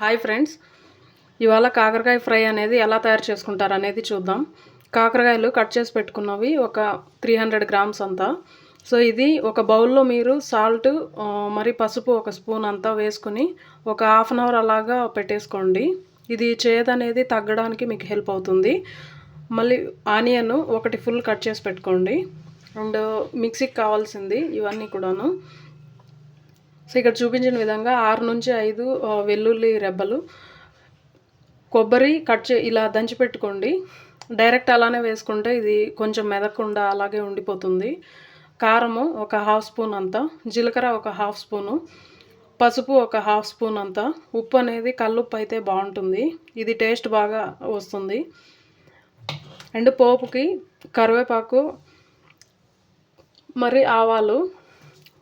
Hi friends. ఇవాళ కాకరకాయ fry అనేది ఎలా తయారు చేసుకుంటారు అనేది చూద్దాం. కాకరకాయలు కట్ చేసి పెట్టుకున్నవి ఒక త్రీ హండ్రెడ్ గ్రామ్స్ అంతా. సో ఇది ఒక బౌల్లో మీరు సాల్ట్ మరి పసుపు ఒక స్పూన్ అంతా వేసుకుని ఒక హాఫ్ అన్ అవర్ అలాగా పెట్టేసుకోండి. ఇది చేదనేది తగ్గడానికి మీకు హెల్ప్ అవుతుంది. మళ్ళీ ఆనియన్ ఒకటి ఫుల్ కట్ చేసి పెట్టుకోండి. అండ్ మిక్సీకి కావాల్సింది ఇవన్నీ కూడాను. సో ఇక్కడ చూపించిన విధంగా ఆరు నుంచి ఐదు వెల్లుల్లి రెబ్బలు. కొబ్బరి కట్ చే ఇలా దంచి పెట్టుకోండి. డైరెక్ట్ అలానే వేసుకుంటే ఇది కొంచెం మెదకుండా అలాగే ఉండిపోతుంది. కారము ఒక హాఫ్ స్పూన్ అంతా జీలకర్ర ఒక హాఫ్ స్పూను పసుపు ఒక హాఫ్ స్పూన్ అంతా. ఉప్పు అనేది కల్లుప్పు అయితే బాగుంటుంది. ఇది టేస్ట్ బాగా వస్తుంది. అండ్ పోపుకి కరివేపాకు మరి ఆవాలు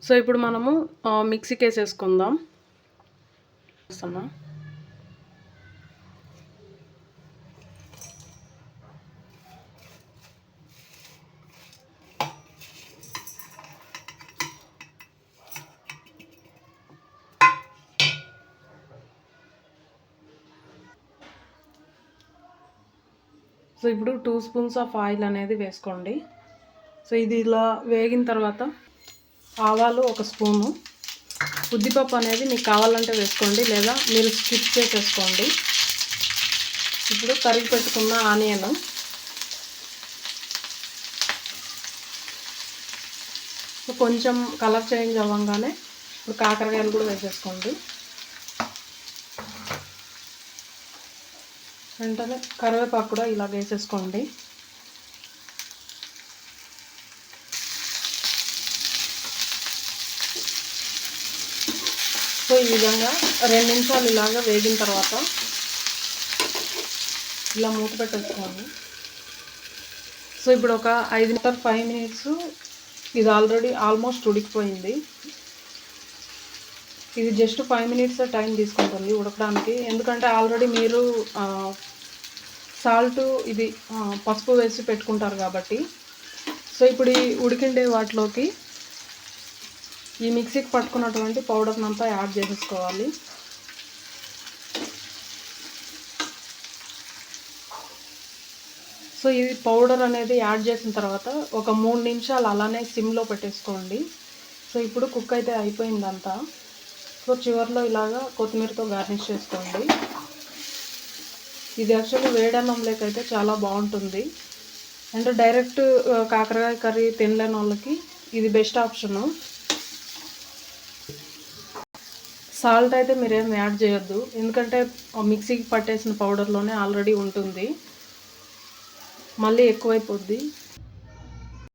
సో ఇప్పుడు మనము మిక్సీకి వేసేసుకుందాం వస్తామా సో ఇప్పుడు టూ స్పూన్స్ ఆఫ్ ఆయిల్ అనేది వేసుకోండి. సో ఇది ఇలా వేగిన తర్వాత ఆవాలు ఒక స్పూను. ఉద్దిపప్పు అనేది మీకు కావాలంటే వేసుకోండి లేదా మీరు స్కిప్ చేసేసుకోండి. ఇప్పుడు కరిగి పెట్టుకున్న ఆనియన్. కొంచెం కలర్ చేంజ్ అవ్వగానే ఇప్పుడు కాకరకాయలు కూడా వేసేసుకోండి. వెంటనే కరివేపాకు కూడా ఇలా వేసేసుకోండి. సో ఈ విధంగా రెండు నిమిషాలు ఇలాగా వేగిన తర్వాత ఇలా మూత పెట్టేసుకోండి సో ఇప్పుడు ఒక ఐదు నిమిషాలు ఫైవ్ మినిట్స్ ఇది ఆల్రెడీ ఆల్మోస్ట్ ఉడికిపోయింది. ఇది జస్ట్ ఫైవ్ మినిట్స్ టైం తీసుకుంటుంది ఉడకడానికి. ఎందుకంటే ఆల్రెడీ మీరు సాల్ట్ ఇది పసుపు వేసి పెట్టుకుంటారు కాబట్టి. సో ఇప్పుడు ఈ ఉడికిండే వాటిలోకి ఈ మిక్సీకి పట్టుకున్నటువంటి పౌడర్ని అంతా యాడ్ చేసేసుకోవాలి. సో ఇది పౌడర్ అనేది యాడ్ చేసిన తర్వాత ఒక మూడు నిమిషాలు అలానే సిమ్లో పెట్టేసుకోండి. సో ఇప్పుడు కుక్ అయితే అయిపోయిందంతా. సో చివరిలో ఇలాగా కొత్తిమీరతో గార్నిష్ చేసుకోండి. ఇది యాక్చువల్లీ వేడన్నం అయితే చాలా బాగుంటుంది. అండ్ డైరెక్ట్ కాకరకాయ కర్రీ తినలేని వాళ్ళకి ఇది బెస్ట్ ఆప్షను. సాల్ట్ అయితే మీరేం యాడ్ చేయొద్దు. ఎందుకంటే ఆ మిక్సీకి పట్టేసిన పౌడర్లోనే ఆల్రెడీ ఉంటుంది. మళ్ళీ ఎక్కువైపోద్ది.